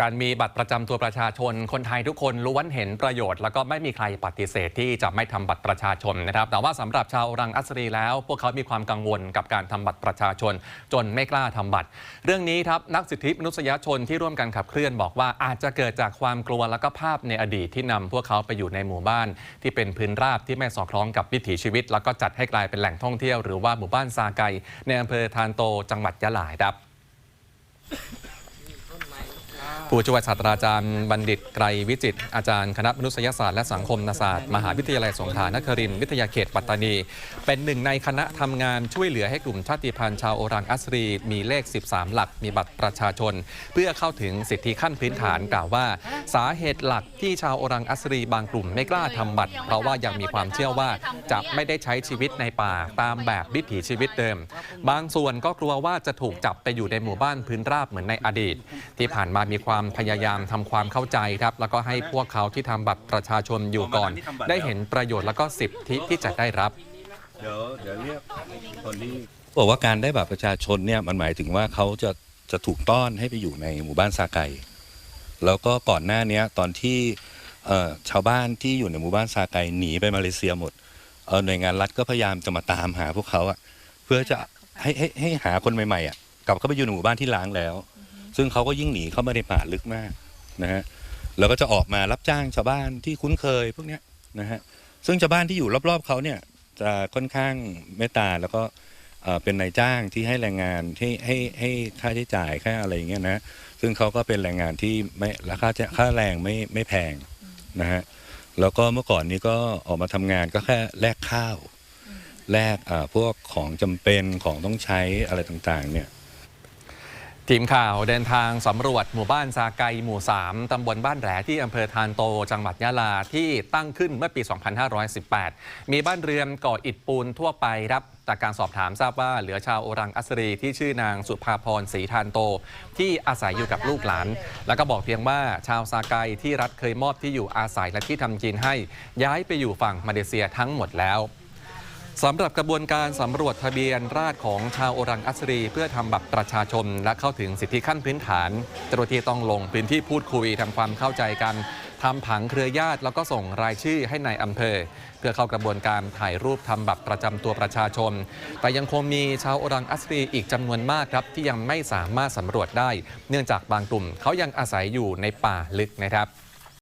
การมีบัตรประจำตัวประชาชน คนไทยทุกคนล้วนเห็นประโยชน์ แล้วก็ไม่มีใครปฏิเสธที่จะไม่ทำบัตรประชาชนนะครับ แต่ว่าสำหรับชาวรังอัสรีแล้ว พวกเขามีความกังวลกับการทำบัตรประชาชน จนไม่กล้าทำบัตร เรื่องนี้ครับนักสิทธิมนุษยชนที่ร่วมกันขับเคลื่อนบอกว่าอาจจะเกิดจากความกลัวแล้วก็ภาพในอดีตที่นำพวกเขาไปอยู่ในหมู่บ้าน ที่เป็นพื้นราบที่ไม่สอดคล้องกับวิถีชีวิต แล้วก็จัดให้กลายเป็นแหล่งท่องเที่ยวหรือว่าหมู่บ้านซาไกในอำเภอทานโตจังหวัดยะลาครับ ผู้ช่วยศาสตราจารย์บัณฑิตไกรวิจิต อาจารย์คณะมนุษยศาสตร์และสังคมศาสตร์ มหาวิทยาลัยสงขลานครินทร์วิทยาเขตปัตตานี เป็นหนึ่งในคณะทำงานช่วยเหลือให้กลุ่มชาติพันธุ์ชาวโอรังอัสรี มีเลข 13 หลัก มีบัตรประชาชน เพื่อเข้าถึงสิทธิขั้นพื้นฐานกล่าวว่า สาเหตุหลักที่ชาวโอรังอัสรีบางกลุ่มไม่กล้าทำบัตร เพราะว่ายังมีความเชื่อว่าจะไม่ได้ใช้ชีวิตในป่าตามแบบวิถีชีวิตเดิม บางส่วนก็กลัวว่าจะถูกจับไปอยู่ในหมู่บ้านพื้นราบเหมือนในอดีต ที่ผ่านมามีความพยายามทำความเข้าใจครับ แล้วก็ให้พวกเขาที่ทำบัตรประชาชนอยู่ก่อน ได้เห็นประโยชน์แล้วก็สิทธิที่จะได้รับเดี๋ยวเดี๋ยวเรียกคนที่บอกว่าการได้บัตรประชาชนเนี่ยมันหมายถึงว่าเขาจะจะถูกต้อนให้ไปอยู่ในหมู่บ้านซาไกแล้วก็ก่อนหน้านี้ตอนที่ชาวบ้านที่อยู่ในหมู่บ้านซาไกหนีไปมาเลเซียหมดหน่วยงานรัฐก็พยายามจะมาตามหาพวกเขาอะเพื่อจะให้ให้ให้หาคนใหม่ๆอะกลับเข้าไปอยู่ในหมู่บ้านที่ล้างแล้ว ซึ่งเขาก็ยิ่งหนีเข้ามาในป่าลึกมากนะฮะแล้วก็จะออกมารับจ้างชาวบ้านที่คุ้นเคยพวกเนี้ยนะฮะซึ่งชาวบ้านที่อยู่รอบๆเขาเนี่ยจะค่อนข้างเมตตาแล้วก็เป็นนายจ้างที่ให้แรงงานให้ให้ให้ค่าใช้จ่ายค่าอะไรอย่างเงี้ยนะซึ่งเขาก็เป็นแรงงานที่ไม่ราคาจะค่าแรงไม่ไม่แพงนะฮะแล้วก็เมื่อก่อนนี้ก็ออกมาทำงานก็แค่แลกข้าวแลกพวกของจำเป็นของต้องใช้อะไรต่างๆเนี่ย ทีมข่าวเดินทางสำรวจหมู่บ้านซาไกหมู่ 3 ตำบลบ้านแหลที่อำเภอทานโต จังหวัดยะลาที่ตั้งขึ้นเมื่อปี 2518 มีบ้านเรือนก่ออิฐปูนทั่วไปครับจากการสอบถามทราบว่าเหลือชาวโอรังอัสรี ที่ชื่อนางสุภาพรศรีทานโต ที่อาศัยอยู่กับลูกหลาน แล้วก็บอกเพียงว่าชาวซาไกที่รัฐเคยมอบที่อยู่อาศัยและที่ทำกินให้ ย้ายไปอยู่ฝั่งมาเลเซียทั้งหมดแล้ว สำหรับกระบวนการสำรวจทะเบียนราษฎรของชาวโอรังอัสรี เพื่อทำบัตรประชาชน และเข้าถึงสิทธิขั้นพื้นฐานเจ้าหน้าที่ต้องลงพื้นที่พูดคุยทำความเข้าใจกันทำผังเครือญาติแล้วก็ส่งรายชื่อให้ในายอำเภอ เพื่อเข้ากระบวนการถ่ายรูปทำบัตรประจำตัวประชาชน แต่ยังคงมีชาวโอรังอัสรีอีกจำนวนมากครับ ที่ยังไม่สามารถสำรวจได้ เนื่องจากบางกลุ่มเขายังอาศัยอยู่ในป่าลึกนะครับ